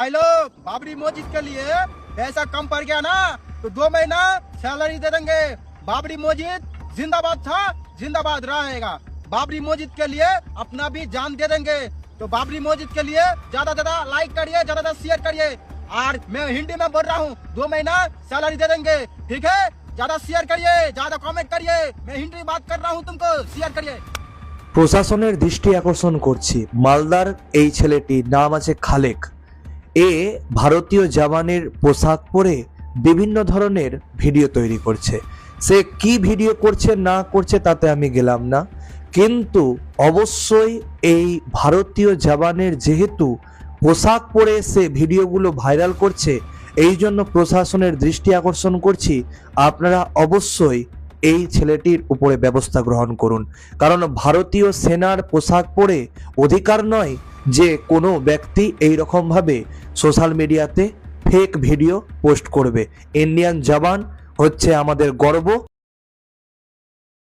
भाई लोग बाबरी मस्जिद के लिए पैसा कम पड़ गया ना तो दो महीना सैलरी दे देंगे बाबरी मस्जिद जिंदाबाद था जिंदाबाद रहेगा बाबरी मस्जिद के लिए अपना भी जान दे देंगे तो बाबरी मस्जिद के लिए ज्यादा ज्यादा लाइक करिए ज्यादा ज्यादा शेयर करिए और मैं हिंदी में बोल रहा हूँ दो महीना सैलरी दे देंगे ठीक है ज्यादा शेयर करिए ज्यादा कमेंट करिए मैं हिंदी में बात कर रहा हूँ तुमको शेयर करिए প্রশাসনের দৃষ্টি আকর্ষণ করছি মালদার এই ছেলেটি নাম আছে খালেক এ ভারতীয় জওয়ানের পোশাক পরে বিভিন্ন ধরনের ভিডিও তৈরি করছে। সে কি ভিডিও করছে, না করছে তাতে আমি গেলাম না। কিন্তু অবশ্যই এই ভারতীয় জওয়ানের যেহেতু পোশাক পরে সে ভিডিওগুলো ভাইরাল করছে, এই জন্য প্রশাসনের দৃষ্টি আকর্ষণ করছি। আপনারা অবশ্যই এই ছেলেটির উপরে ব্যবস্থা গ্রহণ করুন। কারণ ভারতীয় সেনার পোশাক পরে অধিকার নয় যে কোনো ব্যক্তি এই রকমভাবে সোশ্যাল মিডিয়াতে ফেক ভিডিও পোস্ট করবে। ইন্ডিয়ান জওয়ান হচ্ছে আমাদের গর্ব।